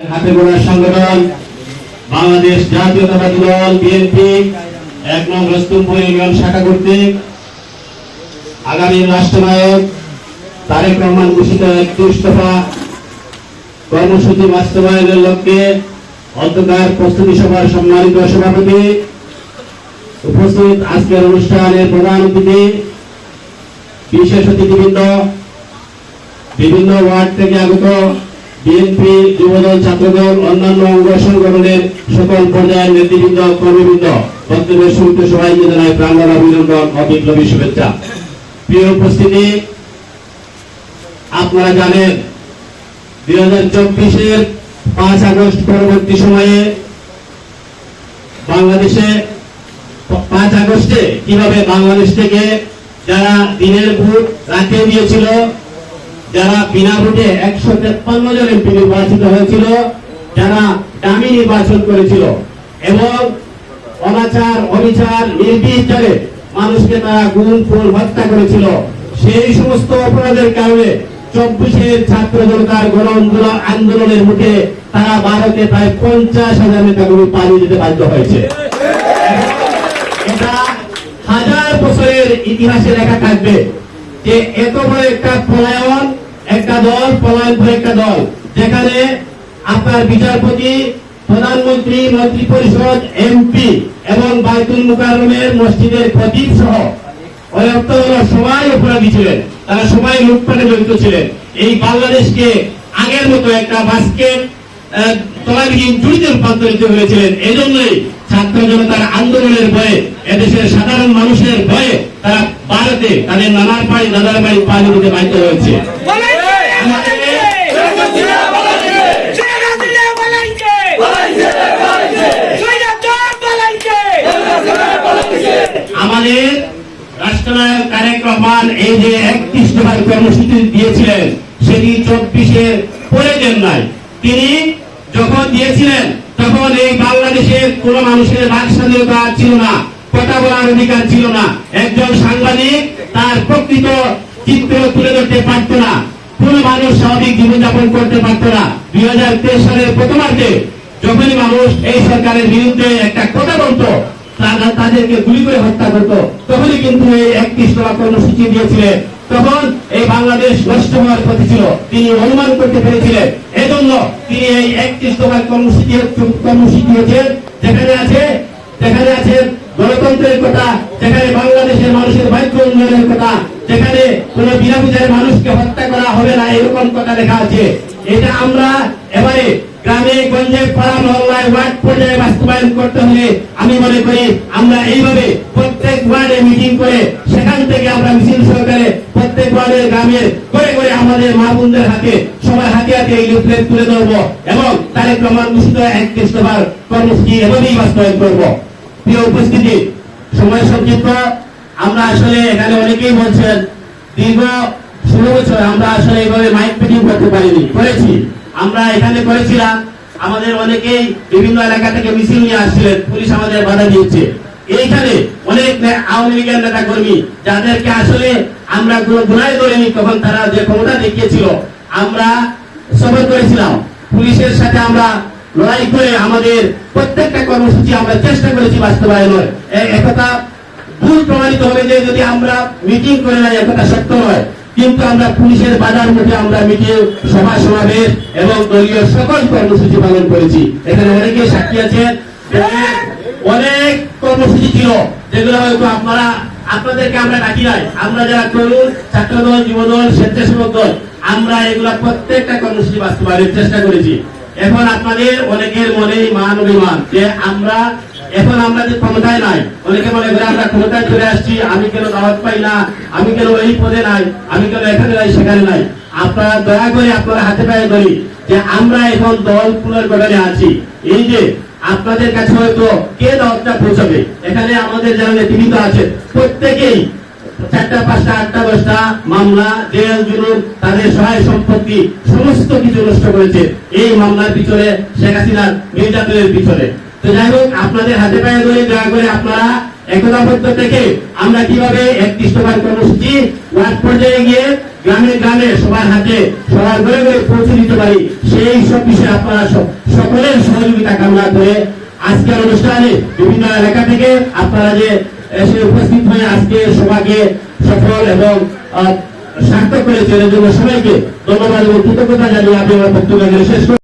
হাতে গোড়ার সংগঠন, বাংলাদেশ জাতীয়তাবাদী দল, বিএনপি, এক নং রস্তমপুর ইউনিয়ন শাখা কর্তৃক আগামী রাষ্ট্রনায়ক তারেক রহমান ঘোষিত একত্রিশ দফা কর্মসূচি বাস্তবায়নের লক্ষ্যে অন্ধকার প্রস্তুতি সভার সম্মানিত সভাপতি উপস্থিত আজকের অনুষ্ঠানের প্রধান অতিথি, বিশেষ অতিথিবৃন্দ, বিভিন্ন ওয়ার্ড থেকে আগত বিএনপি যুবদল ছাত্রদল, অন্যান্য অঙ্গ সংগঠনের সকল পর্যায়ের নেতৃবৃন্দ, কর্মীবৃন্দ, বক্তব্যের শুরুতে সবাইকে জানাই প্রাঙ্গণ অভিনন্দন ও বিপ্লবী শুভেচ্ছা। প্রিয় উপস্থিতি, আপনারা জানেন, দুই হাজার চব্বিশের পাঁচ আগস্ট পরবর্তী সময়ে বাংলাদেশে পাঁচ আগস্টে কীভাবে বাংলাদেশ থেকে যারা দিনের ভোট রাতে দিয়েছিল যারা বিনা ভোটে একশো তেপ্পান্ন জন এমপি নির্বাচিত হয়েছিল, যারা দামি নির্বাচন করেছিল এবং অনাচার, অবিচার নির্বিচারে মানুষকে তারা গুম ফুল হত্যা করেছিল। সেই সমস্ত অপরাধের কারণে চব্বিশের ছাত্র জনতার গণ আন্দোলন, আন্দোলনের মুখে তারা ভারতে প্রায় পঞ্চাশ হাজার নেতাকর্মী পালিয়ে যেতে বাধ্য হয়েছে। এটা হাজার বছরের ইতিহাসে লেখা থাকবে যে এত বড় একটা পলায়ন দল, পলায়ন একটা দল। যেখানে আপনার বিচারপতি, প্রধানমন্ত্রী, মন্ত্রী পরিষদ, এমপি এবং বাইতুল মুকাররমের মসজিদের খতিব সহ সবাই অপরাধী ছিলেন। তারা সবাই লুটপাটে জড়িত ছিলেন। এই বাংলাদেশকে আগের মতো একটা বাস্কেট তলাবিহীন জুড়িতে রূপান্তরিত হয়েছিলেন এই জন্যই ছাত্র জনতার আন্দোলনের ভয়ে, এদেশের সাধারণ মানুষের ভয়ে তারা ভারতে তাদের নানার বাড়ি দাদার বাড়ি পানি দিতে বাধ্য হয়েছে। রাষ্ট্রনায়ক তারেক এই যে একত্রিশ দফার কর্মসূচি দিয়েছিলেন, সেটি চব্বিশের পরে দেন নাই। তিনি যখন দিয়েছিলেন, তখন এই বাংলাদেশের কোন মানুষের বাক স্বাধীনতা ছিল না, কথা বলার অধিকার ছিল না। একজন সাংবাদিক তার প্রকৃত চিত্র তুলে ধরতে পারত না, কোন মানুষ স্বাভাবিক জীবনযাপন করতে পারত না। দুই হাজার তেইশ সালের প্রথমার্ধে যখনই মানুষ এই সরকারের বিরুদ্ধে একটা কথা বলতো তারা তাদেরকে গুলি করে হত্যা করত। তখনই কিন্তু এই একত্রিশ টাকা কর্মসূচি দিয়েছিলেন। তখন এই বাংলাদেশ নষ্ট হওয়ার পথে ছিল। তিনি অনুমান করতে পেরেছিলেন। এজন্য তিনি এই একত্রিশ টাকার কর্মসূচি কর্মসূচি দিয়েছেন যেখানে আছে যেখানে আছে গণতন্ত্রের কথা, যেখানে বাংলাদেশের মানুষের বাক্য উন্নয়নের কথা, যেখানে কোন বিনা বিচারে মানুষকে হত্যা করা হবে না, এরকম কথা লেখা আছে। এটা আমরা এবারে গ্রামে, গঞ্জে, পাড়া, মহল্লায় ওয়ার্ড পর্যায়ে বাস্তবায়ন করতে হলে আমি মনে করি আমরা এইভাবে প্রত্যেক ওয়ার্ডে মিটিং করে সেখান থেকে আমরা মিছিল সহকারে প্রত্যেক ওয়ার্ডের গ্রামের করে করে আমাদের মা বোনদের হাতে, সবার হাতে হাতে এই লিফলেট তুলে ধরবো এবং তারেক রহমান ঘোষিত একত্রিশ দফার কর্মসূচি এভাবেই বাস্তবায়ন করব। প্রিয় উপস্থিতি, সময় সংক্ষিপ্ত। আমরা আসলে এখানে অনেকেই বলছেন, দীর্ঘ ষোলো বছর আমরা আসলে এইভাবে মাইক মিটিং করতে পারিনি। করেছি। আমরা এখানে করেছিলাম। আমাদের অনেকেই বিভিন্ন এলাকা থেকে মিছিল নিয়ে আসছিলেন। পুলিশ আমাদের বাধা দিয়েছে। এইখানে অনেক আওয়ামী লীগের নেতা কর্মী যাদেরকে আসলে আমরা কোনো গুণায় ধরিনি, তখন তারা যে ক্ষমতা দেখিয়েছিল, আমরা সফর করেছিলাম। পুলিশের সাথে আমরা লড়াই করে আমাদের প্রত্যেকটা কর্মসূচি আমরা চেষ্টা করেছি বাস্তবায়নের একথা ভুল প্রমাণিত হবে যে যদি আমরা মিটিং করে নাই একথা সত্য নয়। কিন্তু আমরা পুলিশের বাজার মুখে আমরা মিটিং সভা সমাবেশ এবং দলীয় সকল কর্মসূচি পালন করেছি। এখানে অনেকে সাক্ষী আছেন অনেক কর্মসূচি ছিল, যেগুলো হয়তো আপনারা, আপনাদেরকে আমরা ডাকি নাই। আমরা যারা তরুণ, ছাত্রদল, যুবদল, স্বেচ্ছাসেবক দল, আমরা এগুলা প্রত্যেকটা কর্মসূচি বাস্তবায়নের চেষ্টা করেছি। এখন আপনাদের অনেকের মনে মান অভিমান যে আমরা এখন আমরা যে ক্ষমতায় নাই, অনেকে মনে করে আমরা ক্ষমতায় চলে আসছি, আমি কেন দাওয়াত পাই না? আমি কেন এই পদে নাই? আমি কেন এখানে নাই, সেখানে নাই? আপনারা দয়া করে আপনারা হাতে পায়ে ধরি যে আমরা এখন দল পুনর্গঠনে আছি। এই যে আপনাদের কাছে হয়তো কে দাওয়াতটা পৌঁছাবে? এখানে আমাদের যারা নেতৃবৃন্দ আছে প্রত্যেকেই চারটা, পাঁচটা, আটটা, দশটা মামলা, জেল, জুলুম, তাদের সহায় সম্পত্তি, সমস্ত কিছু নষ্ট করেছে এই মামলার পিছনে শেখ হাসিনার নির্যাতনের পিছনে। তো যাই হোক, আপনাদের হাতে পায়ে ধরে দয়া করে আপনারা থেকে আমরা কীভাবে একত্রিশ কর্মসূচি ওয়ার্ড পর্যায়ে গিয়ে গ্রামে গ্রামে সবার হাতে, সবার ঘরে ঘরে পৌঁছে দিতে পারি, সেই সব বিষয়ে আপনারা সকলের সহযোগিতা কামনা করে আজকের অনুষ্ঠানে বিভিন্ন এলাকা থেকে আপনারা যে এসে উপস্থিত হয়ে আজকে সভাকে সফল এবং সার্থক করেছেন এর জন্য সবাইকে, ধন্যবাদ এবং কৃতজ্ঞতা জানিয়ে আমি আমার বক্তব্য শেষ।